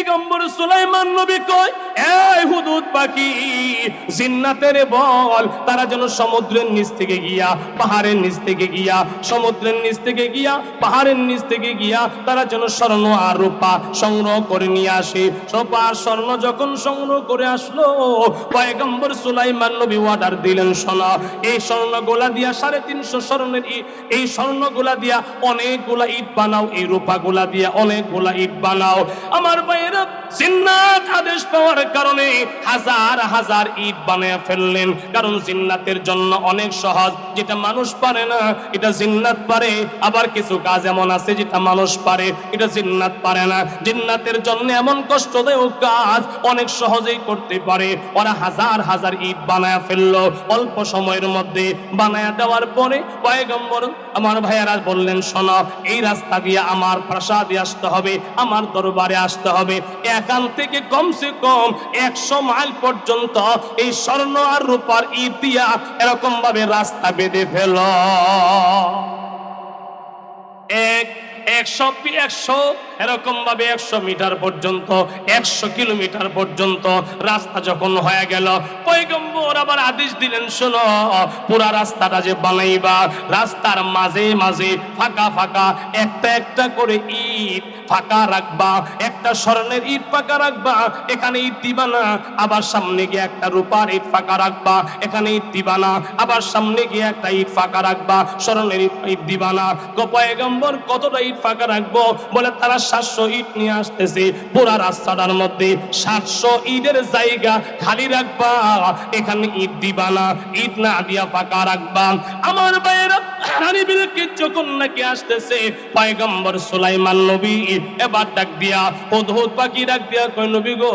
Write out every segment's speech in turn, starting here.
পয়গম্বর সুলাইমান নবী কয়, এই হুদুদ পাখি, জিন্নাতের বল, তারা যেন সমুদ্রের নিচ থেকে গিয়া, পাহাড়ের নিচ থেকে গিয়া, সমুদ্রের নিচ থেকে গিয়া, পাহাড়ের নিচ থেকে গিয়া, তারা যেন স্বর্ণ আর রূপা সংগ্রহ করে নিয়ে আসে। সোপা আর স্বর্ণ যখন সংগ্রহ করে আসলো, পয়গম্বর সুলাইমান নবী অর্ডার দিলেন, শোনা, এই স্বর্ণ গোলা দিয়া সাড়ে তিনশো স্বর্ণের এই স্বর্ণ গোলা দিয়া অনেকগুলা ইট বানাও, এই রূপা গোলা দিয়া অনেকগুলা ইট বানাও। আমার ভাইয়েরা জিন্নাত আদেশ পাওয়ার কারণে হাজার হাজার বানিয়ে ফেললেন। কারণ জিন্নাতের জন্য অনেক সহজ। যেটা মানুষ পারে না, এটা জিন্নাত পারে। আবার কিছু কাজ এমন আছে যেটা মানুষ পারে, এটা জিন্নাত পারে না। জিন্নাতের জন্য এমন কষ্টদায়ক কাজ অনেক সহজেই করতে পারে। ওরা হাজার হাজার ইট বানায় ফেলল। অল্প সময়ের মধ্যে বানায় দেওয়ার পরে পয়গম্বর আমার ভাইয়ারা বললেন, শোনো, এই রাস্তা দিয়ে আমার প্রাসাদে আসতে হবে, আমার দরবারে আসতে হবে। এখান থেকে কমসে কম একশো মাইল পর্যন্ত এই স্বর্ণ আর রূপার ইতিহাস এরকম ভাবে রাস্তা বেঁধে ফেল। এক একশো একশো এরকম ভাবে একশো মিটার পর্যন্ত, একশো কিলোমিটার পর্যন্ত রাস্তা যখন হয়ে গেল, পৈগম্বর আবার আদেশ দিলেন, শোনো, পুরা রাস্তাটা যে বানাইবা, রাস্তার মাঝে মাঝে ফাঁকা ফাঁকা, একটা একটা করে ইট ফাঁকা রাখবা, একটা স্বর্ণের ইট ফাঁকা রাখবা, এখানে ইট দিবা না আবার সামনে গিয়ে একটা রূপার ইট ফাঁকা রাখবা, এখানে ইট দিবা না আবার সামনে গিয়ে একটা ইট ফাঁকা রাখবা স্মরণের ইট দিবা না গোপায়গম্বর কতটা ইট ফাঁকা রাখব। বলে তারা সাতশো ইট নিয়ে আসতেছে। পুরা রাস্তাটার মধ্যে সাতশো ইটের জায়গা খালি রাখবা। এখানে ইট দিবা না। ইট না দিয়া ফাঁকা রাখবা। আমার ভাইয়েরা যখন নাকি আসতেছে? সুলাইমান নবী, এবার ডাক দিয়া পাখি ডাক দিয়া কই নবী গো,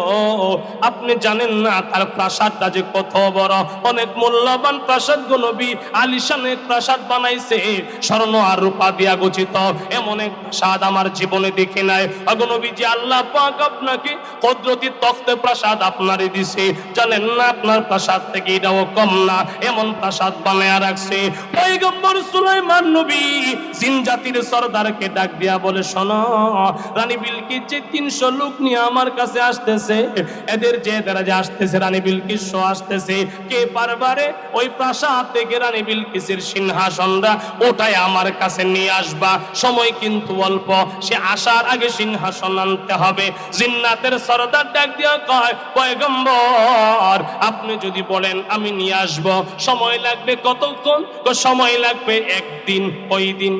আপনি জানেন না তার প্রাসাদটা যে কত বড়? অনেক মূল্যবান প্রাসাদ গো নবী, আলিশান এক প্রাসাদ বানাইছে, স্বর্ণ আর রূপা দিয়া গঠিত। এমন এক প্রাসাদ আমার জীবনে দেখি নাই। অগো নবী যে আল্লাহ পাক আপনাকে কদরতি তখ্তে প্রাসাদ আপনারে দিছে। জানেন না আপনার প্রাসাদ থেকে এটাও কম না, এমন প্রাসাদ বানায়া রাখছে। পয়গম্বর সুলাইমান নবী জিন জাতির সর্দারকে ডাক দিয়া বলে, শোনো, রানী বিলকিস যে তিনশো লোক নিয়ে আমার কাছে আসতেছে। এদের যে এরা যে আসতেছে, রানী বিলকিস আসতেছে। কে পারবারে? ওই প্রাসাদ থেকে রানী বিলকিসের ওটাই আমার কাছে নিয়ে আসবা। সময় কিন্তু অল্প। সে আসার আগে সিংহাসন আনতে হবে। জিন্নাতের সর্দার ডাক দিয়া কয়, পয়গম্বর, আপনি যদি বলেন আমি নিয়ে আসব। সময় লাগবে কতক্ষণ? সময় লাগবে একদিন ওই দিন।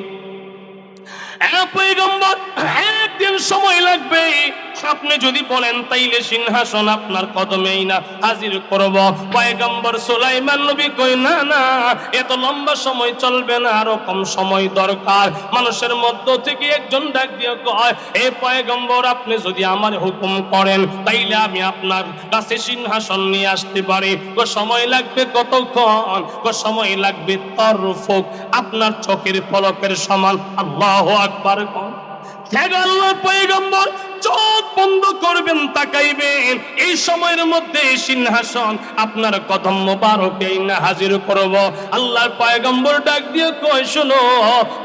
একদিন সময় লাগবে আপনি যদি বলেন, তাইলে সিংহাসন আপনার কদমেই না, হাজির করব। পয়গম্বর সুলাইমান নবী কই, না না, এত লম্বা সময় চলবে না, আরও কম সময় দরকার। মানুষের মধ্য থেকে একজন ডাক দিয়ে কয়, এ পয়গম্বর, আপনি যদি আমার হুকুম করেন, তাইলে আমি আপনার কাছে সিংহাসন নিয়ে আসতে পারি। ও সময় লাগবে কতক্ষণ? ও সময় লাগবে তরফুক। আপনার চোখের পলকের সমান আল্লাহ আকবার। কন আল্লাহ পয়গম্বর চোখ বন্ধ করবেন, তাকাইবেন। এই সময়ের মধ্যে সিংহাসন আপনার কদম মোবারকে না হাজির করব। আল্লাহর পয়গম্বর ডাক দিয়ে কয়, শোনো,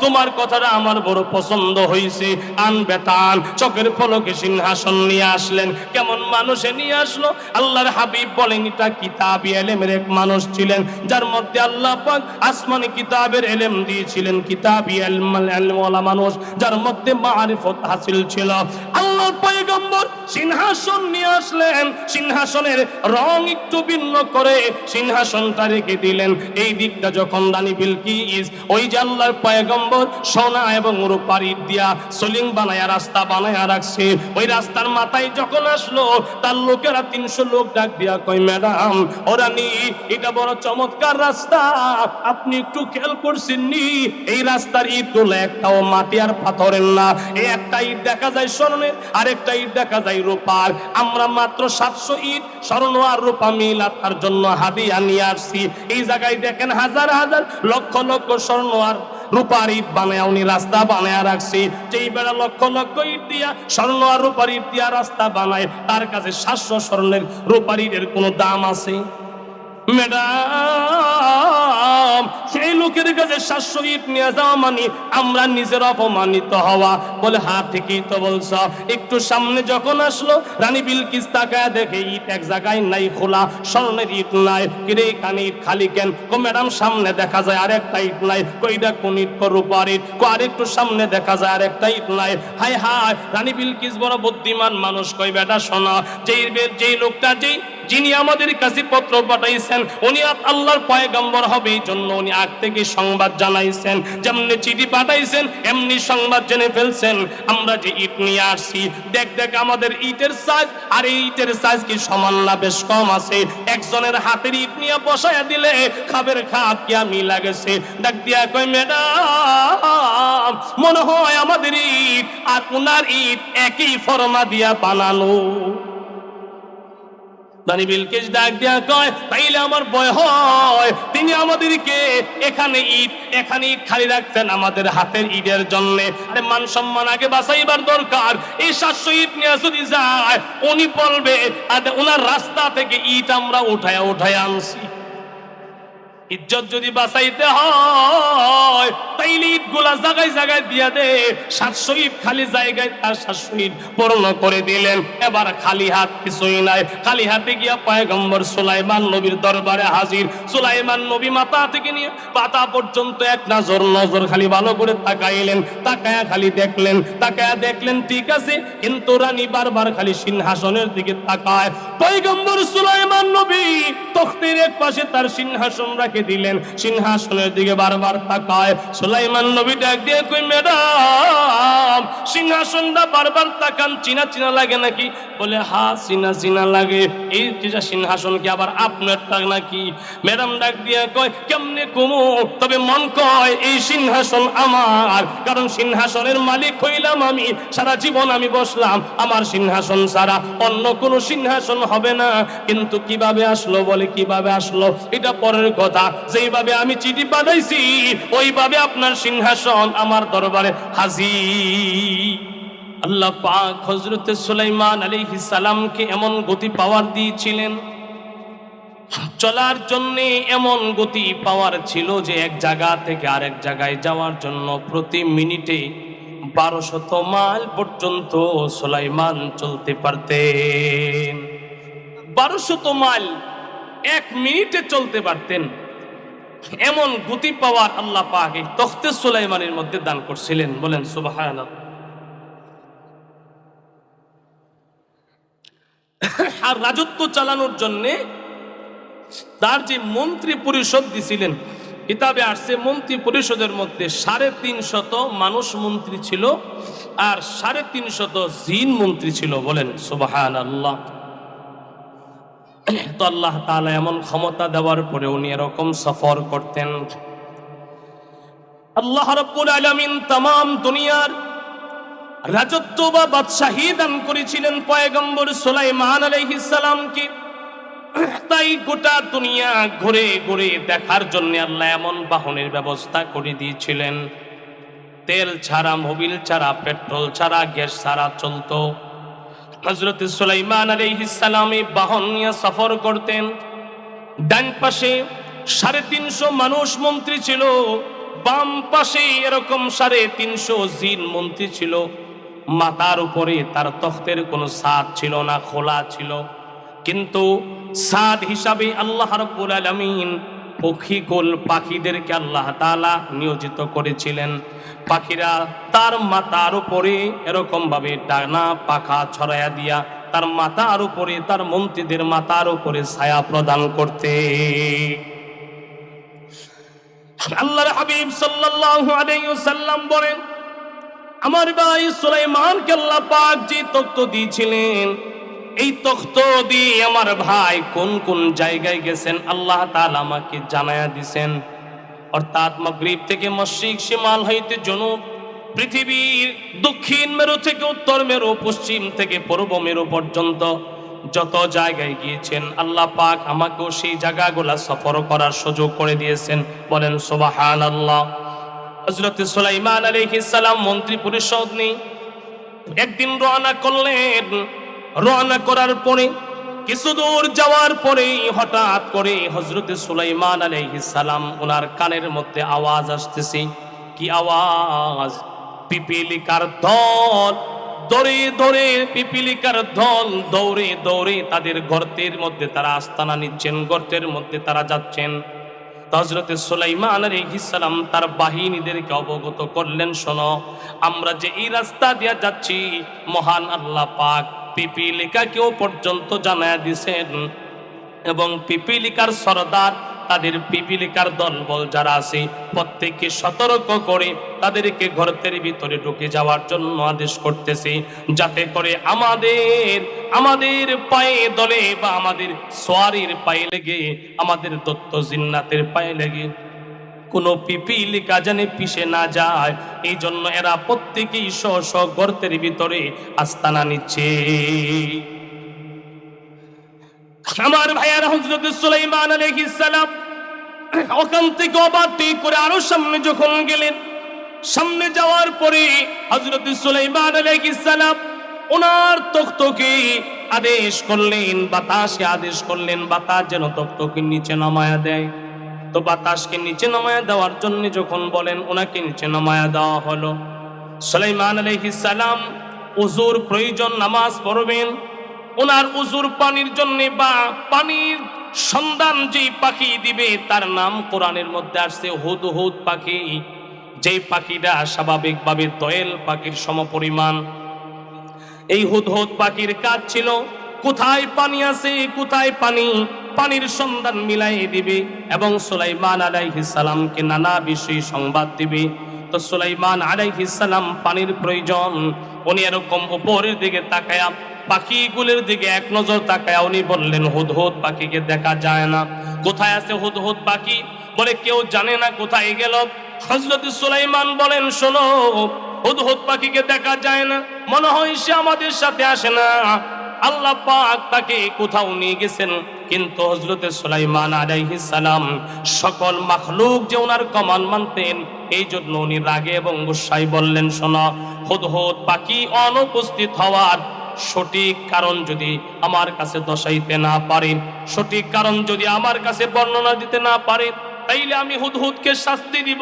তোমার কথাটা আমার বড় পছন্দ হয়েছে আন বেতান, চোখের ফলকে সিংহাসন নিয়ে আসলেন। কেমন মানুষে নিয়ে আসলো? আল্লাহর হাবিব বলেন, এটা কিতাবি এলেমের এক মানুষ ছিলেন, যার মধ্যে আল্লাহ পাক আসমানি কিতাবের এলেম দিয়েছিলেন। কিতাবি এলমওয়ালা মানুষ, যার মধ্যে মারিফত হাসিল ছিল। আল্লাহ পয়গম্বর। সিংহাসন নিয়ে আসলেন। সিংহাসনের রং একটু ভিন্ন করে সিংহাসনটা রেখে দিলেন। এই দিকটা যখন দানি বিলকিস, ওই যে আল্লাহর পয়গম্বর, সোনা এবং রূপার ইট দিয়া সলিং বানায়া, রাস্তা বানায়া রাখছে। ওই রাস্তার মাথায় যখন আসলো, তার লোকেরা তিনশো লোক ডাক দিয়া কই ম্যাডাম ওরা নি এটা বড় চমৎকার রাস্তা। আপনি একটু খেয়াল করছেন নি? এই রাস্তার ইটগুলো একটাও মাটি আর পাথরের না। এই একটা ইট দেখা যায় স্বর্ণের আরেকটা ইট দেখা যায় রূপার। আমরা মাত্র সাতশো ইট স্বর্ণ আর রূপা মিলা তার জন্য হাদিয়া নিয়ে আসছি। এই জায়গায় দেখেন হাজার হাজার লক্ষ লক্ষ স্বর্ণ আর রূপার ইট বানায় উনি রাস্তা বানায় রাখছি। যেই বেড়া লক্ষ লক্ষ ইট দিয়া স্বর্ণ আর রূপার ইট দিয়া রাস্তা বানায়, তার কাছে সাতশো স্বর্ণের রূপার ইটের কোনো দাম আছে? ম্যাডাম, সেই লোকের কাছে ইট নিয়ে যাওয়া মানে আমরা নিজের অপমানিত হওয়া। বলে, হা, ঠিকই তো বলছ। একটু সামনে যখন আসলো, রানী বিলকিস তাকায় দেখে, ইট এক জায়গায় নাই, খোলা, স্বর্ণের ইট নাই, কিরে কানে ইট খালি কেন? কো, ম্যাডাম, সামনে দেখা যায় আরেকটা ইট নাই। কইটা কোন ইট কো রূপার ইট? কো আরেকটু সামনে দেখা যায় আর একটা ইট নাই। হাই হাই রানী বিলকিস বড় বুদ্ধিমান মানুষ কই বেটা, শোনা, যেই যেই লোকটা, যেই যিনি আমাদের কাছে পত্র পাঠাইছেন, উনি আল্লাহর পয়গম্বর হবে, এই জন্য উনি আগ থেকে সংবাদ জানাইছেন। যেমনি চিঠি পাঠাইছেন, এমনি সংবাদ জেনে ফেলছেন। আমরা যে ইট নিয়ে আসছি, দেখ দেখ, আমাদের ইটের সাইজ, আর এই ইটের সাইজ কি সমান না বেশ কম আছে? একজনের হাতের ইট নিয়ে বসায় দিলে খাবের খাপ কি আমি লাগেছে? ডাক দিয়া কই ম্যাডাম, মনে হয় আমাদের ইট, আর উনার ইট একই ফরমা দিয়া বানানো। দানি বিলকিস ডাক দিয়া কয়, তাইলে আমার ভয় হয়। তিনি আমাদেরকে এখানে ইট এখানে ইট খালি রাখতেন আমাদের হাতের ইটের জন্য। মান সম্মান আগে বাঁচাইবার দরকার। এই সাতশো ইট নিয়ে যদি যায়, উনি বলবে, আর ওনার রাস্তা থেকে ইট আমরা উঠায় উঠায় আনছি। ইজ্জত যদি বাঁচাইতে হয়, তাইলে ইটগুলা জায়গায় জায়গায় দিয়া দে। সাতশো ইট খালি জায়গায় তার সাতশো ইট পূর্ণ করে দিলেন। এবার খালি হাত কিছুই নাই। খালি হাতে গিয়া পয়গম্বর সুলাইমান নবীর দরবারে হাজির। সুলাইমান নবী মাথা থেকে নিয়ে পাতা পর্যন্ত এক নজর নজর খালি ভালো করে তাকাইলেন। তাকায়া খালি দেখলেন। তাকায়া দেখলেন, ঠিক আছে, কিন্তু রানী বারবার খালি সিংহাসনের দিকে তাকায়। পয়গম্বর সুলাইমান নবী তখতের এক পাশে তার সিংহাসন রাখে। দিলেন। সিংহাসনের দিকে বারবার তাকায়। সুলাইমান নবী ডাক দিয়ে কই, ম্যাডাম সিংহাসনটা বারবার তাকান, চিনা চিনা লাগে নাকি? বলে, হা, চিনা চিনা লাগে। এই যেটা সিংহাসন কি আবার আপনারটা নাকি? ম্যাডাম ডাক দিয়ে কয়, কেমনে কুমু? তবে মন কয়, এই সিংহাসন আমার। কারণ সিংহাসনের মালিক হইলাম আমি। সারা জীবন আমি বসলাম। আমার সিংহাসন ছাড়া অন্য কোনো সিংহাসন হবে না। কিন্তু কীভাবে আসলো বলে, কীভাবে আসলো? এটা পরের কথা। যেইভাবে আমি চিঠি পাঠাইছি, ওইভাবে আপনার সিংহাসন আমার দরবারে হাজির। আল্লাহ পাক হজরত সুলাইমান আলাইহিস সালামকে এমন গতি পাওয়ার দিয়েছিলেন। চলার জন্য এমন গতি পাওয়ার ছিল যে এক জায়গা থেকে আরেক জায়গায় যাওয়ার জন্য প্রতি মিনিটে বারোশত মাইল পর্যন্ত সোলাইমান চলতে পারতেন। বারোশত মাইল এক মিনিটে চলতে পারতেন। এমন গতি পাওয়ার আল্লাহ পাক তখতে সুলাইমানের মধ্যে দান করছিলেন। বলেন, সুবহানাল্লাহ। আর রাজত্ব চালানোর জন্য তার যে মন্ত্রী পরিষদ দিছিলেন, কিতাবে আসছে মন্ত্রী পরিষদের মধ্যে সাড়ে তিন শত মানুষ মন্ত্রী ছিল আর সাড়ে তিন শত জিন মন্ত্রী ছিল। বলেন সুবাহান আল্লাহ তো আল্লাহ তাআলা এমন ক্ষমতা দেওয়ার পরে উনি এরকম সফর করতেন। আল্লাহ রব্বুল আলামিন তাম দুনিয়ার রাজত্ব বা বাদশাহী দান করেছিলেন পয়গম্বর সুলাইমান আলাইহিস সালামকে। তাই গোটা দুনিয়া ঘুরে ঘুরে দেখার জন্য আল্লাহ এমন বাহনের ব্যবস্থা করে দিয়েছিলেন। তেল ছাড়া, মোবিল ছাড়া, পেট্রোল ছাড়া, গ্যাস ছাড়া চলতো। হজরত সুলাইমান আলাইহিস সালাম এই বাহন নিয়ে সফর করতেন। ডান পাশে সাড়ে তিনশো মানুষ মন্ত্রী ছিল, বাম পাশে এরকম সাড়ে তিনশো জিন মন্ত্রী ছিল। মাতার উপরে তার তখ্তের কোনো সাদ ছিল না, খোলা ছিল। কিন্তু সাদ হিসাবে আল্লাহ রাব্বুল আলামিন পক্ষীকুল পাখিদেরকে আল্লাহ তাআলা নিয়োজিত করেছিলেন। পাখিরা তার মাথার উপরে এরকম ভাবে ডানা পাখা ছড়াইয়া দিয়া তার মাথার উপরে, তার মন্ত্রীদের মাথার উপরে ছায়া প্রদান করতে। আল্লাহর হাবিব ওয়াসাল্লাম বলেন, আমার ভাই সুলাইমানকে আল্লাহ পাক যে তখ্ত দিয়েছিলেন এই তখ্ত দিয়ে আমার ভাই কোন কোন জায়গায় গেছেন? আল্লাহ তাআলা আমাকে জানায়া দিছেন। অর্থাৎ মাগরিব থেকে মশরিক শিমাল হইতে জনুব, পৃথিবীর দক্ষিণ মেরু থেকে উত্তর মেরু, পশ্চিম থেকে পূর্ব মেরু পর্যন্ত যত জায়গায় গিয়েছেন, আল্লাহ পাক আমাকেও সেই জায়গাগুলা সফর করার সুযোগ করে দিয়েছেন। বলেন সুবাহান আল্লাহ হজরত সুলাইমান আলাইহিস সালাম মন্ত্রী পরিষদ নেই একদিন রওনা করলেন। রওনা করার পরে, কিছু দূর যাওয়ার পরেই হঠাৎ করে হজরতে সুলাইমান সালাম ওনার কানের মধ্যে আওয়াজ আসতেছে। কি আওয়াজ? পিপিলিকার দল দৌড়ে দৌড়ে পিপিলিকার দল, দৌড়ে দৌড়ে তাদের গর্তের মধ্যে তারা আস্তানা নিচ্ছেন, গর্তের মধ্যে তারা যাচ্ছেন। হজরতে সুলাইমান সালাম তার বাহিনীদেরকে অবগত করলেন, শোনো, আমরা যে এই রাস্তা দিয়ে যাচ্ছি, মহান আল্লাহ পাক পিপিলিকাকেও পর্যন্ত জানায় দিছেন। এবং পিপিলিকার সরদার, তাদের পিপিলিকার দলবল যারা আছে, প্রত্যেককে সতর্ক করে তাদেরকে ঘরের ভিতরে ঢুকে যাওয়ার জন্য আদেশ করতেছে। যাতে করে আমাদের আমাদের পায়ে দলে বা আমাদের সোয়ারির পায়ে লেগে, আমাদের দত্ত জিন্নাতের পায়ে লেগে কোনো পিপিলিকা জানে পিষে না যায়। এই জন্য এরা প্রত্যেকেই স্ব স্ব গর্তের ভিতরে আস্তানা নিচ্ছে। আমার ভাইয়ার হজরত সুলাইমান আলাইহিস সালাম ওখান থেকে অবাধি করে আরও সামনে যখন গেলেন, সামনে যাওয়ার পরে হজরত সুলাইমান আলাইহিস সালাম ওনার তক্তকে আদেশ করলেন, বাতাসে আদেশ করলেন, বাতাস যেন তক্তকে নিচে নামায়া দেয়। তো বাতাসকে নিচে নামায়া দেওয়ার জন্য যখন বলেন, ওনাকে নিচে নামায়া দেওয়া হলো। সুলাইমান সালাম উজুর প্রয়োজন নামাজ পড়বেন। ওনার উজুর পানির জন্যে বা পানির সন্ধান যে পাখি দিবে, তার নাম কোরআনের মধ্যে আসছে হুদ হুদ পাখি। যেই পাখিটা স্বাভাবিকভাবে দোয়েল পাখির সমপরিমাণ। এই হুদ হুদ পাখির কাজ ছিল, কোথায় পানি আছে, কোথায় পানি পানির সন্ধান মিলাই দিবে এবং সুলাইমান আলাইহিস সালামকে নানা বিষয়ে সংবাদ দিবে। তো সুলাইমান আলাইহিস সালাম পানির প্রয়োজন, উনি এরকম উপরের দিকে তাকায়া পাখিগুলোর দিকে এক নজর তাকায়া উনি বললেন হুদহুদ পাখিকে দেখা যায় না। কোথায় আছে হুদহুদ পাখি? বলে, কেউ জানে না কোথায় গেল। হজরত সুলাইমান বলেন, শোনো হুদহুদ পাখিকে দেখা যায় না। মনে হয় সে আমাদের সাথে আসে না। আল্লাহ পাক তাকে কোথাও নিয়ে গেছেন। কিন্তু হজরতে সুলাইমান আলাইহিস সালাম সকল মাখলুক যে ওনার কমান মানতেন, এই জন্য উনি রাগে এবং গুসাই বললেন, শোনা, হুদহুদ পাখি অনুপস্থিত হওয়ার সঠিক কারণ যদি আমার কাছে দশাইতে না পারেন সঠিক কারণ যদি আমার কাছে বর্ণনা দিতে না পারে, তাইলে আমি হুদহুদকে শাস্তি দিব।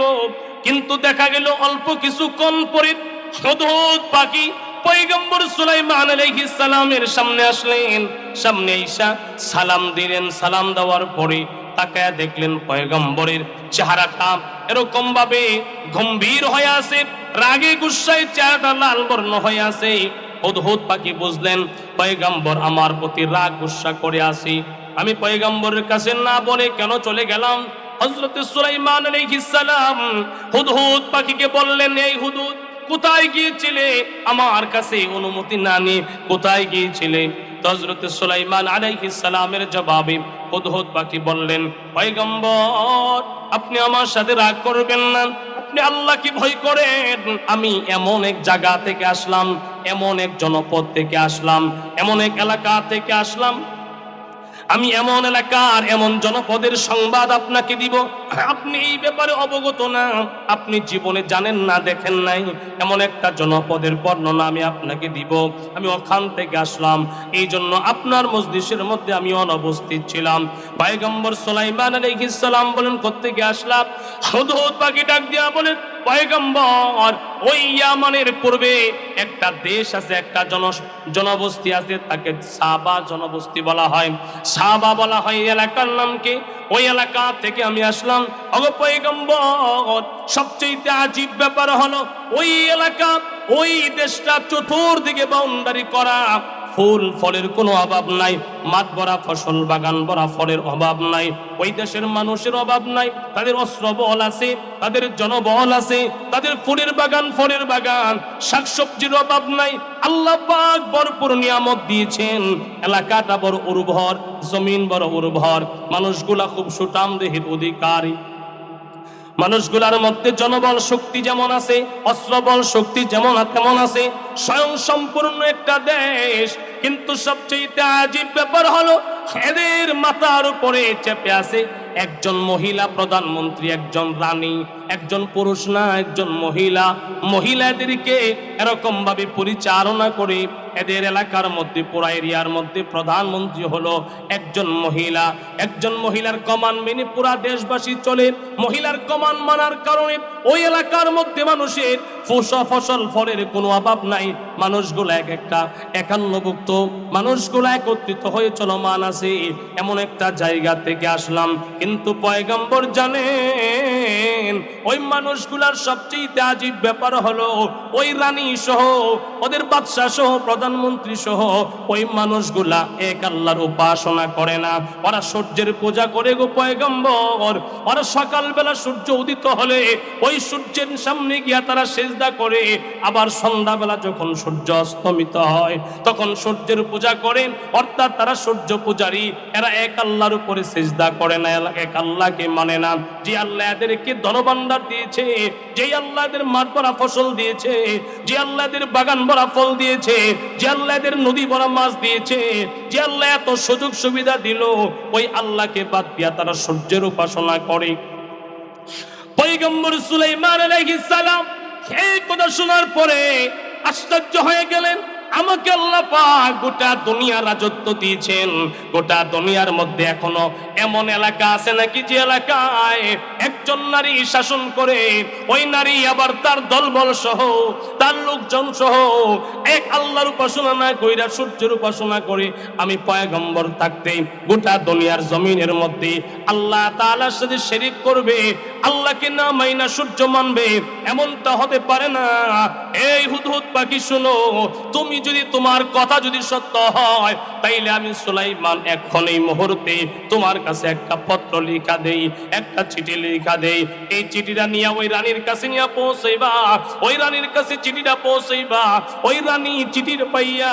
কিন্তু দেখা গেল অল্প কিছুক্ষণ পরে হুদহুদ পাখি পয়গম্বর সুলাইমান আলাইহিস সালামের সামনে আসলেন। সামনে ঈশা সালাম দিলেন, সালাম দেওয়ার পরে তাকায়া দেখলেন পয়গম্বরের চেহারাটা এরকম ভাবে গম্ভীর হয়ে আছে, রাগে গুসায় চেহারাটা লাল বর্ণ হয়ে আছে। হুদহুদ পাখি বুঝলেন, পয়গম্বর, আমার প্রতি রাগ, গুসা করে আসি আমি পয়গম্বরের কাছে না বলে কেন চলে গেলাম? হযরত সুলাইমান আলাইহিস সালাম হুদহুদ পাখিকে বললেন, এই হুদহুদ কোথায় গিয়েছিলে? আমার কাছে অনুমতি না নিয়ে কোথায় গিয়েছিলে? তো হযরত সুলাইমান আলাইহিস সালামের জবাবে হুদহুদ পাখি বললেন, পয়গম্বর, আপনি আমার সাথে রাগ করবেন না। আপনি আল্লাহকে ভয় করেন। আমি এমন এক জায়গা থেকে আসলাম, এমন এক জনপদ থেকে আসলাম, এমন এক এলাকা থেকে আসলাম আমি এমন এলাকার, এমন জনপদের সংবাদ আপনাকে দিব। আপনি এই ব্যাপারে অবগত না। আপনি জীবনে জানেন না, দেখেন নাই। এমন একটা জনপদের বর্ণনা আমি আপনাকে দিব। আমি ওখান থেকে আসলাম। এই জন্য আপনার মসজিদের মধ্যে আমি অনুপস্থিত ছিলাম। পয়গম্বর সোলাইমান আলাইহিস সালাম বলেন, কোত্থেকে আসলাম? হুদহুদ পাখি ডাক দিয়া বলেন পয়গম্বর, ওই ইয়ামানের পূর্বে একটা দেশ আছে, একটা জন, জনবস্তি আছে, তাকে সাবা জনবস্তি বলা হয়। সাবা বলা হয় এলাকার নাম কি? ওই এলাকা থেকে আমি আসলাম। অগ পয়গম্বর সবচেয়ে আজীব ব্যাপার হলো, ওই এলাকা, ওই দেশটা চতুর্দিকে বাউন্ডারি করা। ফুল ফলের কোনো অভাব নাই, মাঠ ভরা ফসল, বাগান ভরা ফলের অভাব নাই, ওই দেশের মানুষের অভাব নাই, তাদের অস্ত্র বল আছে, তাদের জনবল আছে, তাদের ফুলের বাগান, ফলের বাগান, শাকসবজির অভাব নাই, আল্লাহ পাক ভরপুর নিয়ামত দিয়েছেন, এলাকাটা বড় উর্বর, জমিন বড় উর্বর, মানুষগুলা খুব সুটাম দেহের অধিকারী। মানুষগুলার মধ্যে জনবল শক্তি যেমন আছে, অস্ত্রবল শক্তি যেমন তেমন আছে স্বয়ং সম্পূর্ণ একটা দেশ। কিন্তু সবচেয়ে আজীব ব্যাপার হলো এদের মাথার উপরে চেপে আছে একজন মহিলা প্রধানমন্ত্রী, একজন রানী। একজন পুরুষ না, একজন মহিলা। মহিলাদেরকে এরকম ভাবে পরিচালনা করে এদের এলাকার মধ্যে, পুরা এরিয়ার মধ্যে প্রধানমন্ত্রী হলো একজন মহিলা। একজন মহিলার কমান মেনে পুরা দেশবাসী চলে। মহিলার কমান মানার কারণে ওই এলাকার মধ্যে মানুষের ফসল ফসল ফলের কোনো অভাব নাই। মানুষগুলো এক একটা একান্নভুক্ত। মানুষগুলো একত্রিত হয়ে চলমান আছে। এমন একটা জায়গা থেকে আসলাম। কিন্তু পয়গম্বর জানেন ওই মানুষগুলার সবচেয়ে আজীব ব্যাপার হলো ওই রানী সহ, ওদের বাদশাহ সহ, প্রধানমন্ত্রী সহ, ওই মানুষগুলা এক আল্লাহর উপাসনা করে না। ওরা সূর্যের পূজা করে গো পয়গম্বর। ওরা সকালবেলা সূর্য উদিত হলে ওই সূর্যের সামনে গিয়া তারা সেজদা করে। আবার সন্ধ্যাবেলা যখন সূর্য অস্তমিত হয়, তখন সূর্যের পূজা করেন অর্থাৎ তারা সূর্য পূজারী, এরা এক আল্লাহর উপরে সেজদা করে না, এক আল্লাহকে মানে না। যে আল্লাহ এদেরকে ধনভাণ্ডার দিয়েছে, যে আল্লাহ এদের মাঠ ভরা ফসল দিয়েছে, যে আল্লাহ এদের বাগান ভরা ফল দিয়েছে, যে আল্লাহ এদের নদী ভরা মাছ দিয়েছে, যে আল্লাহ এত সুযোগ সুবিধা দিল, ওই আল্লাহকে বাদ দিয়া তারা সূর্যের উপাসনা করে। পৈগম্বর সুলাইমান আলাইহিস সালাম এই কথা শোনার পরে আশ্চর্য হয়ে গেলেন। আমাকে আল্লাহ পাক গোটা দুনিয়া রাজত্ব দিয়েছেন। গোটা দুনিয়ার মধ্যে এখনও এমন এলাকা আছে নাকি যে এলাকায় একজন নারী শাসন করে, ওই নারী আবার তার দলবল সহ, তার লোকজন সহ এক আল্লাহর উপাসনা না কইরা সূর্যের উপাসনা করে আমি পয়গম্বর থাকতে গোটা দুনিয়ার জমিনের মধ্যে আল্লাহ তাআলার সাথে শরীক করবে, আল্লাহকে না মাইনা সূর্য মানবে, এমনটা হতে পারে না। এই হুদহুদ পাখি শুনো, তুমি যদি তোমার কথা যদি সত্য হয়, তাইলে আমি সুলাইমান এখন এই মুহূর্তে তোমার কাছে একটা পত্র লিখা দেই, একটা চিঠি লিখা দেই। এই চিঠিটা নিয়ে ওই রানীর কাছে নিয়ে পৌঁছাইবা, ওই রানীর কাছে চিঠিটা পৌঁছাইবা। ওই রানী চিঠির পাইয়া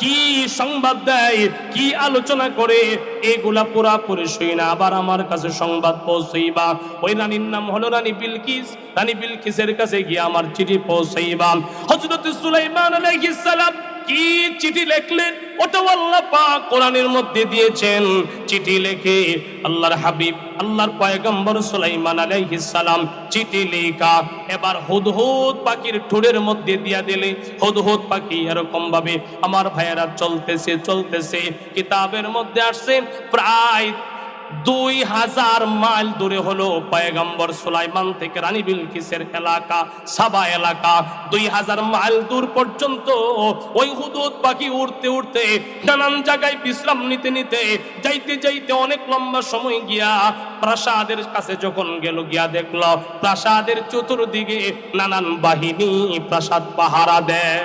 কি সংবাদ দেয়, কি আলোচনা করে এগুলা পুরাপুরি শুই না, আবার আমার কাছে সংবাদ পৌঁছইবা। ওই রানীর নাম হলো রানী বিলকিস। রানী বিলকিসের কাছে গিয়ে আমার চিঠি পৌঁছইবা। হযরত সুলাইমান আলাইহিস সালাম কি চিঠি লিখলেন? ওটা আল্লাহ পাক কোরআনের মধ্যে দিয়েছেন। চিঠি লিখে আল্লাহর হাবিব, আল্লাহর পয়গম্বর সুলাইমান আলাইহিস সালাম চিঠি লেখা, এবার হুদহুদ পাখির ঠোঁটের মধ্যে দিয়া দিলে হুদহুদ পাখি এরকম ভাবে, আমার ভাইয়েরা চলতেছে চলতেছে। কিতাবের মধ্যে আসছে, প্রায় দুই হাজার মাইল দূরে হলো পয়গম্বর সুলাইমান থেকে রানী বিলকিসের এলাকা, সাবা এলাকা। দুই হাজার মাইল দূর পর্যন্ত ওই হুদুদ পাখি উড়তে উড়তে নানান জায়গায় বিশ্রাম নিতে নিতে যাইতে যাইতে অনেক লম্বা সময় গিয়া প্রাসাদের কাছে যখন গেল, গিয়া দেখল প্রাসাদের চতুর্দিকে নানান বাহিনী প্রাসাদ পাহারা দেয়।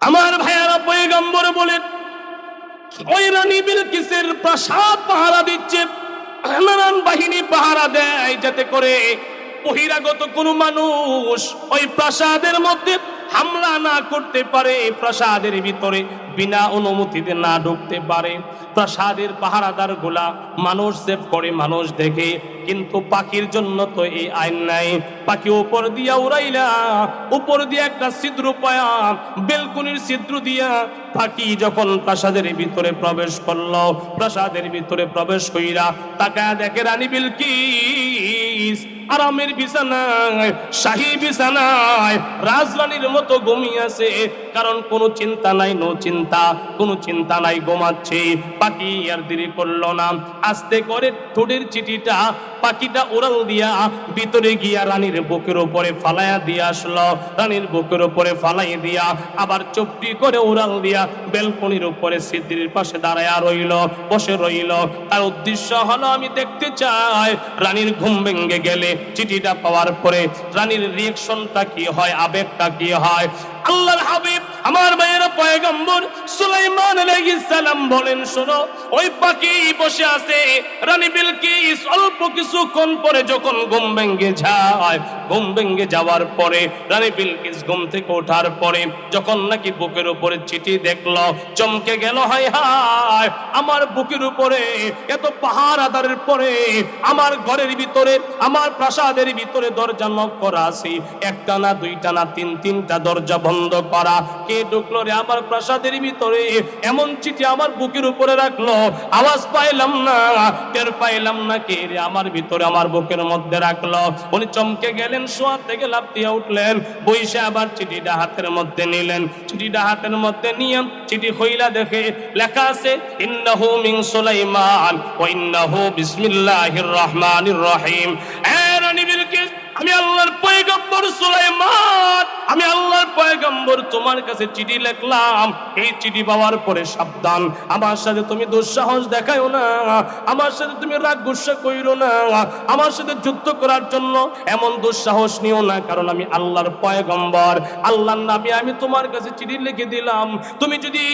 আমার ভাইয়ারা পয়গম্বর বলেন ওই রানী বিলকিসের প্রাসাদ পাহারা দিচ্ছে। নানান বাহিনী পাহারা দেয় যাতে করে বহিরাগত কোনো মানুষ ওই প্রাসাদের মধ্যে হামলা না করতে পারে, প্রাসাদের ভিতরে বিনা অনুমতিতে না ঢুকতে পারে। প্রাসাদের পাহারাদারগুলা মানুষ সেভ করে, মানুষ দেখে, কিন্তু পাখির জন্য তো এই আইন নাই। পাখি উপর দিয়া উড়াইলা, উপর দিয়ে একটা ছিদ্র পায়া, বেলকুনির ছিদ্র দিয়া পাখি যখন প্রাসাদের ভিতরে প্রবেশ করল, প্রাসাদের ভিতরে প্রবেশ কইরা তাকায় দেখে রানী বিলকিস আরামের বিছানায়, শাহী বিছানায় রাজরানীর মতো ঘুমিয়ে আছে। কারণ কোনো চিন্তা নাই, নো চিন্তা, কোনো চিন্তা নাই, ঘুমাচ্ছে। পাখি আর দেরি করল না। আস্তে করে ঠোঁটের চিঠিটা পাখিটা উড়াল দিয়া ভিতরে গিয়া রানীর বুকের উপরে ফালাইয়া দিয়া আসলো। রানীর বুকের উপরে ফালাই দিয়া আবার চুপটি করে উড়াল দিয়া বেলকনির উপরে সিদ্ধির পাশে দাঁড়ায়া রইল, বসে রইল। তার উদ্দেশ্য হলো, আমি দেখতে চাই। রানীর ঘুম ভেঙে গেলে চিঠিটা পাওয়ার পরে রানীর রিয়েকশনটা কি হয়? আবেগটা কি হয়? আল্লাহর হাবিব, আমার ভাইয়ের পয়গম্বর সুলাইমান আলাইহিস সালাম বলেন, শোনো, ওই পাখি বসে আছে, রানী বিলকিস অল্প কিছুক্ষণ পরে যখন ঘুম ভেঙে যায়, ঘুম ভেঙে যাওয়ার পরে রানী বিলকিস ঘুম থেকে ওঠার পরে যখন নাকি বুকের উপরে চিঠি দেখল, চমকে গেল, হায় হায়, আমার বুকের উপরে এত পাহাড় আদারের পরে আমার ঘরের ভিতরে, আমার প্রাসাদের ভিতরে দরজা নক করা আছে একটা না দুইটা না তিন, তিনটা দরজা বন্ধ করা। কে ঢুকলো রে আমার প্রাসাদের ভিতরে? এমন চিঠি আমার বুকের উপরে রাখল। আওয়াজ পাইলাম না। টের পাইলাম না কে রে আমার ভিতরে, আমার বুকের মধ্যে রাখল। উনি চমকে গেলেন শোয়া থেকে লাভ দিয়ে উঠলেন। বইসে আবার চিঠিটা হাতের মধ্যে নিলেন। চিঠিটা হাতের মধ্যে নিয়ে চিঠি হইলা দেখে লেখা আছে, ইন্নাহু মিন সুলাইমান ওয়া ইন্নাহু বিসমিল্লাহির রহমানির রহিম। এ রানী বিলকিস আমি আল্লাহর পয়গম্বর সুলাইমান, আমি আল্লাহর পয়গম্বর, তোমার কাছে চিঠি লিখলাম। এই চিঠি পাওয়ার পরে সাবধান। আমার সাথে তুমি দুঃসাহস দেখায়ও না। আমার সাথে তুমি রাগ গুসা কইরো না। আমার সাথে যুদ্ধ করার জন্য এমন দুঃসাহস নিও না, কারণ আমি আল্লাহর পয়গম্বর। আল্লাহর নামে আমি তোমার কাছে চিঠি লিখে দিলাম। তুমি যদি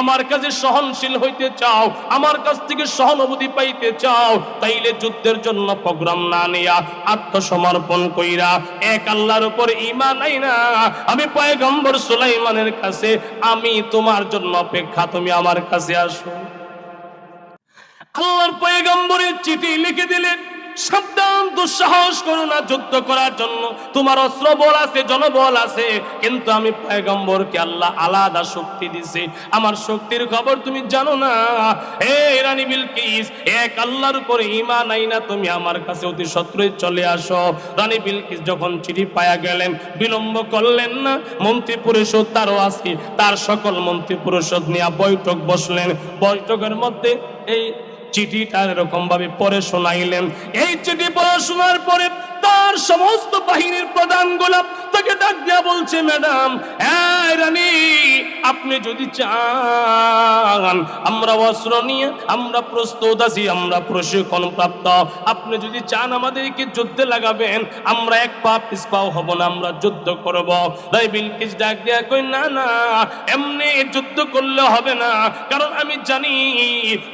আমার কাছে সহনশীল হইতে চাও, আমার কাছ থেকে সহানুভূতি পাইতে চাও, তাইলে যুদ্ধের জন্য প্রোগ্রাম না নিয়া। আত্মসমর্পণ কইরা, এক আল্লাহর উপর ঈমান আইনা আমি পয়গম্বর সুলাইমানের কাছে, আমি তোমার জন্য অপেক্ষা, তুমি আমার কাছে আসো। আল্লাহর পয়গম্বরের চিঠি লিখে দিলেন। সাবধান, দুঃসাহস করো না যুদ্ধ করার জন্য। তোমার অস্ত্র বল আছে, জনবল আছে, কিন্তু আমি পয়গম্বরকে আল্লাহ আলাদা শক্তি দিছে। আমার শক্তির খবর তুমি জানো না? হে রানী বিলকিস, এক আল্লাহর উপরে ঈমান নাই না, তুমি আমার কাছে অতি সত্রই চলে আসো। রানী বিলকিস যখন চিঠি পায়া গেলেন, বিলম্ব করলেন না, মন্ত্রী পরিষদ, তারও আছে তার সকল মন্ত্রী পরিষদ নিয়ে বৈঠক বসলেন। বৈঠকের মধ্যে এই চিঠিটা এরকম ভাবে পরে শোনাইলেন। এই চিঠি পড়ে শোনার পরে তার সমস্ত বাহিনীর প্রধান গোলাপ তাকে ডাক বলছে, ম্যাডাম রানী, আপনি যদি চান, আমরা অস্ত্র নিয়ে, আমরা প্রস্তুত আছি, আমরা প্রশিক্ষণ প্রাপ্ত। আপনি যদি চান আমাদেরকে যুদ্ধে লাগাবেন, আমরা এক পা পিসপাও হব না, আমরা যুদ্ধ করব। তাই বিলকিস ডাক দিয়া কই না না, এমনি যুদ্ধ করলে হবে না, কারণ আমি জানি,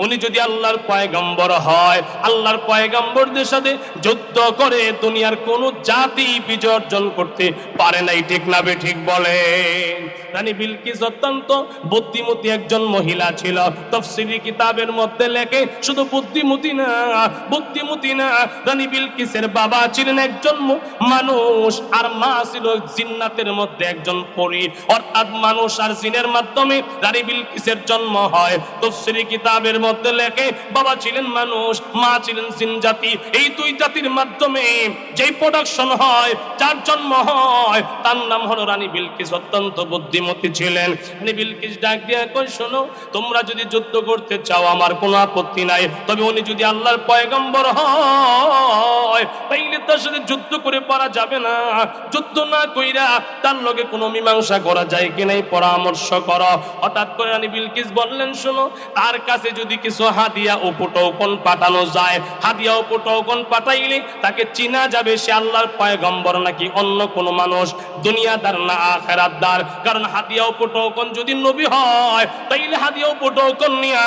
উনি যদি আল্লাহর পয়গম্বর হয়। আল্লাহর পয়গম্বরদের সাথে যুদ্ধ করে দুনিয়ার কোন জাতি বিজয় অর্জন করতে পারে নাই, ঠিক না ঠিক বলে রানী বিলকিস অত্যন্ত বুদ্ধিমতী একজন মহিলা ছিল। তফসিলি কিতাবের মধ্যে লেখে, শুধু না না, রানী বিলকিসের বাবা ছিলেন একজন মানুষ, আর মা ছিল জিন্নাতের মধ্যে একজন পরী। অর্থাৎ মানুষ আর জিনের মাধ্যমে রানী বিলকিসের জন্ম হয়। তফসিলি কিতাবের মধ্যে লেখে বাবা ছিলেন মানুষ, মা ছিলেন জিন জাতি। এই দুই জাতির মাধ্যমে যেই প্রোডাকশন হয়, যার জন্ম হয়, তার নাম হলো রানী বিলকিস। অত্যন্ত বুদ্ধিমতী ছিলেন। রানী বিলকিস, ডাক দিয়ে কই শোনো, তোমরা যদি যুদ্ধ করতে চাও, আমার কোনো আপত্তি নাই। তবে উনি যদি আল্লাহর পয়গম্বর হয়, তাইলে তার সাথে যুদ্ধ করে পারা যাবে না। যুদ্ধ না কইরা তার লগে কোনো মীমাংসা করা যায় কি নাই, পরামর্শ করো। হঠাৎ করে রানী বিলকিস বললেন, শোনো, তার কাছে যদি কিছু হাদিয়া উপটৌকন পাঠানো যায়? হাদিয়া উপটৌকন পাঠাইলে তাকে চিনা যাবে সে আল্লাহর পয়গম্বর নাকি অন্য কোনো মানুষ? দুনিয়াদার না আখেরাতদার কারণ হাদিয়া উপটৌকন যদি নবী হয়, তাইলে হাদিয়া উপটৌকন নিয়া?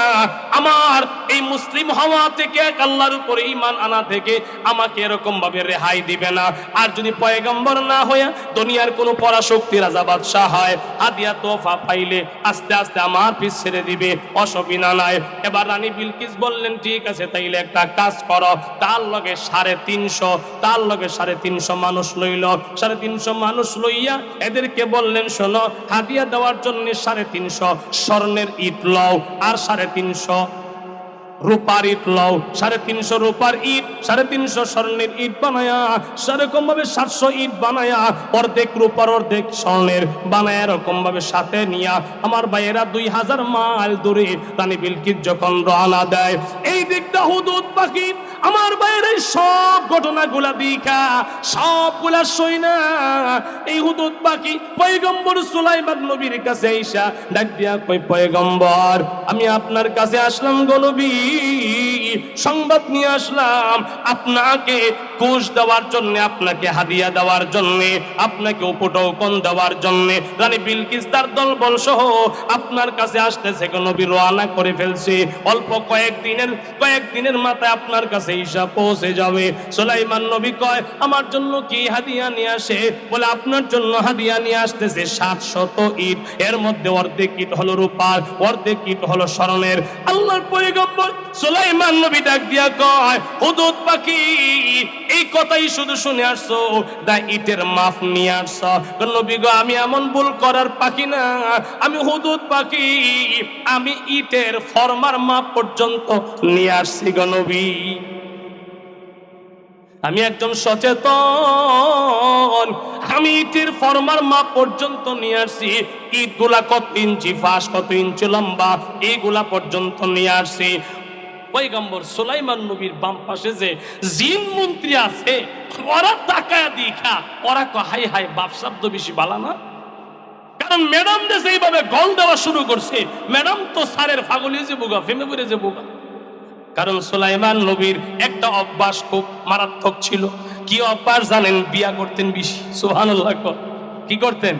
আমার এই মুসলিম হওয়া থেকে এক আল্লাহর উপরে ইমান আনা থেকে আমাকে এরকম ভাবে রেহাই দিবে না। আর যদি পয়গম্বর না হইয়া দুনিয়ার কোনো পরাশক্তি রাজা বাদশাহ হয়, হাদিয়া তোফা পাইলে আস্তে আস্তে আমার পিছ ছেড়ে দিবে। অসুবিধা নাই। এবার রানী বিলকিস বললেন, ঠিক আছে, তাইলে একটা কাজ কর। তার লগে সাড়ে তিনশো, তার লগে সাড়ে তিনশো মানুষ লইল। সাড়ে তিনশো মানুষ লইয়া এদেরকে বললেন, শোনো, হাদিয়া দেওয়ার জন্য সাড়ে তিনশো স্বর্ণের ইট লও, আর সাড়ে তিনশো রূপার ইট লও। সাড়ে তিনশো রূপার ইট, সাড়ে তিনশো স্বর্ণের ইট বানায়া সেরকম ভাবে সাতশো ইট বানায়া, অর্ধেক রূপার, অর্ধেক স্বর্ণের বানায় এরকম ভাবে সাথে নিয়া। আমার ভাইয়েরা দুই হাজার মাইল দূরে রানী বিলকিত যখন রওনা দেয়, এই দিকটা হুদুদ পাখি, আমার বাইরে সব ঘটনাগুলা দেখা, সবগুলা সই না। এই হুদুদ পাখি পয়গম্বর সুলাইমান নবীর কাছে আইসা ডাক দিয়া কই পয়গম্বর, আমি আপনার কাছে আসলাম গো নবী। ir সংবাদ নিয়ে আসলাম। আপনাকে কোষ দেওয়ার জন্য, আপনাকে হাদিয়া দেওয়ার জন্য, আপনাকে উপটৌকন দেওয়ার জন্য, রানী বিলকিস তার দলবল সহ আপনার কাছে আসতেছে গো নবী, রওনা করে ফেলছে। অল্প কয়েকদিনের কয়েকদিনের মাথায় আপনার কাছে ঈশা পৌঁছে যাবে। সুলাইমান নবী কয়, আমার জন্য কি হাদিয়া নিয়ে আসে? বলে, আপনার জন্য হাদিয়া নিয়ে আসতেছে সাত শত ইট। এর মধ্যে অর্ধেক ইট হলো রূপার, অর্ধেক ইট হলো স্মরণের আল্লাহর পয়গম্বর সুলাইমান নবী ডাক দিয়া কয়, হুদুদ পাখি, এই কথাই শুধু শুনে আসছো? দা ইটের মাফ নিয়ে আসছো? নবী গো, আমি এমন ভুল করার পাখি না। আমি হুদুদ পাখি, আমি ইটের ফরমার মাপ পর্যন্ত নিয়ে আসছি গো নবী। আমি একজন সচেতন, আমি ইটের ফরমার মাপ পর্যন্ত নিয়ে আসছি। ইটগুলা কত ইঞ্চি, ফাঁস কত ইঞ্চি লম্বা, এইগুলা পর্যন্ত নিয়ে আসছি। পৈগম্বর সুলাইমান নবীর বাম পাশে যে জিন মন্ত্রী আছে, ওরা তাকায় দেখা, ওরা ক হাই হাই বাপ শব্দ বেশি বালা না? কারণ ম্যাডাম যে সেইভাবে গল দেওয়া শুরু করছে, ম্যাডাম তো স্যারের ফাগলি যে বোগা, ফেমে পড়ে যে বোগা। কারণ সুলাইমান নবীর একটা অভ্যাস খুব মারাত্মক ছিল। কি অভ্যাস জানেন? বিয়া করতেন বেশি, সুবহানাল্লাহ কি করতেন?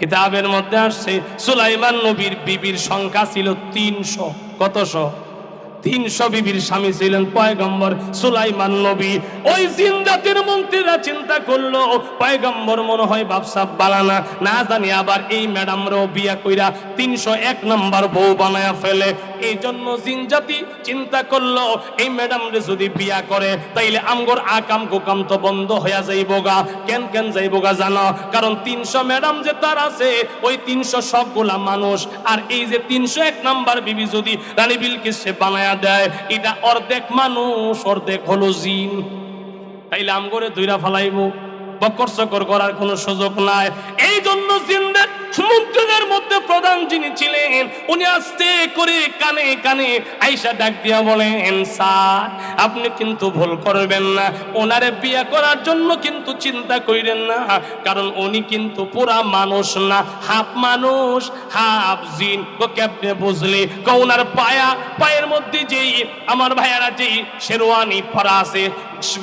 কিতাবের মধ্যে আসছে, সুলাইমান নবীর বিবির সংখ্যা ছিল তিনশো, কতশো? তিনশো বিবির স্বামী ছিলেন পয়গম্বর সুলাইমান নবী। ওই জিন জাতির মন্ত্রীরা চিন্তা করল, পয়গম্বর মনে হয় বাপসাপ বালানা। না জানি আবার এই ম্যাডামরাও বিয়া কইরা তিনশো এক নাম্বার বউ বানায়া ফেলে। এই জন্য জিন জাতি চিন্তা করল, এই ম্যাডাম রে যদি বিয়া করে, তাইলে আমগর আকাম কুকাম তো বন্ধ হইয়া যাইব গা কেন কেন যাইব গা জানো? কারণ তিনশো ম্যাডাম যে তার আছে, ওই তিনশো সবগুলা মানুষ। আর এই যে তিনশো এক নাম্বার বিবি যদি রানী বিলকিস সে বানায়া দেয় এটা অর্ধেক মানুষ, অর্ধেক হলো জিন। তাইলে আমগরে দুইরা ফালাইবো। বকর সকর করার কোনো সুযোগ নাই। এই জন্য জিন্দের মন্ত্রীদের মধ্যে প্রধান যিনি ছিলেন, উনি আস্তে করে কানে কানে আইসা ডাক দিয়া বলেন, স্যার, আপনি কিন্তু ভুল করবেন না। ওনারে বিয়ে করার জন্য কিন্তু চিন্তা কইরেন না, কারণ উনি কিন্তু পুরা মানুষ না, হাফ মানুষ, হাফ জিন। তো কেমনে বুঝলি? ওনার পায়া, পায়ের মধ্যে যেই আমার ভাইয়ারা যেই শেরওয়ানি পরা আছে,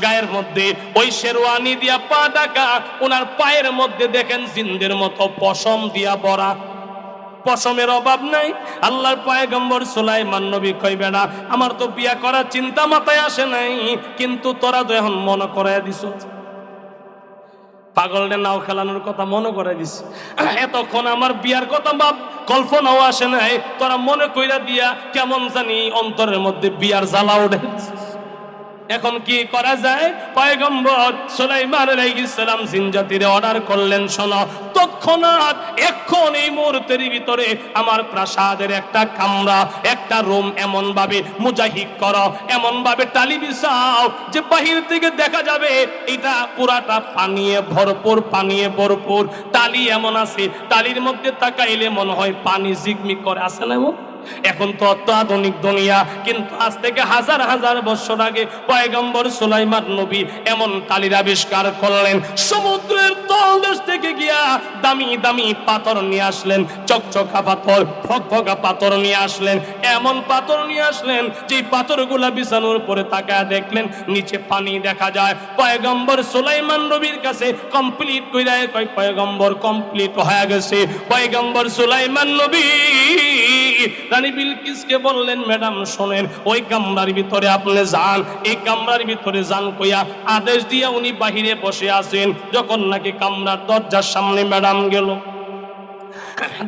গায়ের মধ্যে, ওই শেরওয়ানি দিয়া পা ডাকা ওনার পায়ের মধ্যে দেখেন জিন্দের মতো পশম দিয়া বড়া পশমের অভাব নাই। আল্লাহর পয়গম্বর সুলাইমান নবী কইবে না, আমার তো বিয়া করার চিন্তা মাথায় আসে নাই, কিন্তু তোরা তো এখন মনে করাই দিছ। পাগলদের নাও খেলানোর কথা মনে করে দিস এতক্ষণ আমার বিয়ার কথা বাপ কল্পনাও আসে নাই। তোরা মনে কইরা দিয়া কেমন জানি অন্তরের মধ্যে বিয়ার জ্বালা ওঠে এখন কি করা যায় পয়গম্বর সুলাইমান আলাইহিস সালাম জিনজাতিরে অর্ডার করলেন, শোনো, তৎক্ষণাৎ এখন এই মুহূর্তের ভিতরে আমার প্রাসাদের একটা কামরা একটা রুম এমন ভাবে মুজাহিদ করো এমন ভাবে টালি বিছাও, যে বাহির থেকে দেখা যাবে এটা পুরাটা পানিয়ে ভরপুর পানিয়ে ভরপুর টালি এমন আছে, টালির মধ্যে তাকাইলে মনে হয় পানি জিগমিগ করে আসে না এমন? এখন তো অত আধুনিক দুনিয়া, কিন্তু আজ থেকে হাজার হাজার বছর আগে পয়গম্বর সুলাইমান নবী এমন তালির আবিষ্কার করলেন। সমুদ্রের তলদেশ থেকে গিয়া দামি দামি পাথর নিয়ে আসলেন, চকচকা পাথর ফকফকা পাথর নিয়ে আসলেন। এমন পাথর নিয়ে আসলেন যে পাথরগুলা বিছানোর পরে তাকায় দেখলেন, নিচে পানি দেখা যায়। পয়গম্বর সুলাইমান নবীর কাছে কমপ্লিট কইরা কয়, পয়গম্বর কমপ্লিট হয়ে গেছে। পয়গম্বর সুলাইমান নবী রানী বিলকিসকে বললেন, ম্যাডাম, শোনেন, ওই কামরার ভিতরে আপনি যান। এই কামরার ভিতরে যান কইয়া আদেশ দিয়া উনি বাহিরে বসে আছেন। যখন নাকি কামরার দরজার সামনে ম্যাডাম গেল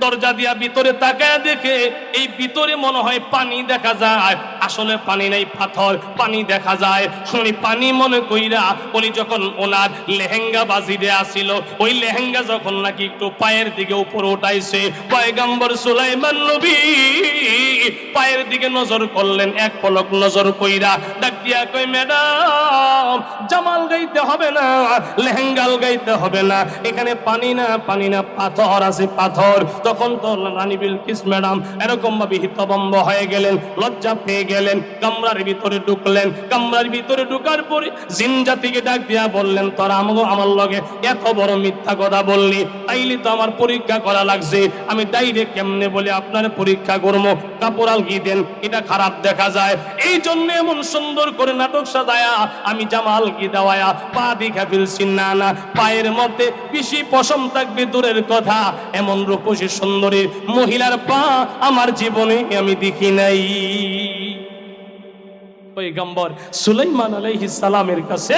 দরজা দিয়া ভিতরে তাকায় দেখে এই ভিতরে মনে হয় পানি দেখা যায়। আসলে পানি নাই পাথর, পানি দেখা যায়। শুনি পানি মনে কইরা উনি যখন ওনার লেহেঙ্গা বাজি বাজিরে আসিল, ওই লেহেঙ্গা যখন নাকি একটু পায়ের দিকে উপরে উঠাইছে, পয়গাম্বর সুলাইমান নবী পায়ের দিকে নজর করলেন, এক পলক নজর কইরা ডাক দিয়া কই ম্যাডাম, জামাল গাইতে হবে না, লেহেঙ্গাল গাইতে হবে না। এখানে পানি না পানি না, পাথর আছে, পাথর। তখন তো রানী বিলকিস, ম্যাডাম। এরকম ভাবে হিতবম্ব হয়ে গেলেন, লজ্জা পেয়ে গেলেন, কামরার ভিতরে ঢুকলেন। কামরার ভিতরে ঢুকার পরে জিন জাতিকে ডাক দিয়া বললেন, তোরা আমাকে আমার লগে এত বড় মিথ্যা কথা বললি, তাইলে তো আমার পরীক্ষা করা লাগছে। আমি ডাইরেক্ট কেমনে বলে আপনার পরীক্ষা করব? কাপড়াল গিয়ে দেন? এটা খারাপ দেখা যায়। এই জন্য এমন সুন্দর করে নাটক সাজায়া, আমি জামাল কি দেওয়ায়া, পা দেখা ফেলছি না না। পায়ের মধ্যে বেশি পশম থাকবে, দূরের কথা। এমন রূপসী সুন্দরী মহিলার পা আমার জীবনে আমি দেখি নাই। পয়গম্বর সুলাইমান আলাইহিস সালামের কাছে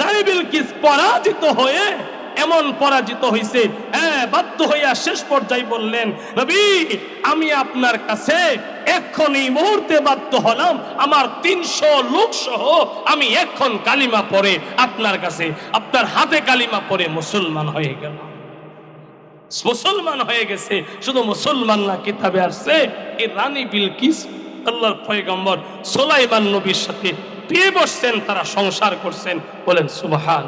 রানী বিলকিস পরাজিত হয়ে, এমন পরাজিত হইছে হ্যাঁ বাধ্য হইয়া শেষ পর্যায়ে বললেন, নবী, আমি আপনার কাছে এখন এই মুহূর্তে বাধ্য হলাম, আমার তিনশো লোক সহ আমি এখন কালিমা পরে আপনার কাছে, আপনার হাতে কালিমা পরে মুসলমান হয়ে গেল মুসলমান হয়ে গেছে, শুধু মুসলমান না, কিতাবে আসছে এই রানী বিলকিস, আল্লাহর পয়গম্বর সোলাইমান নবীর সাথে বিয়ে বসছেন, তারা সংসার করছেন, বলেন সুবহান।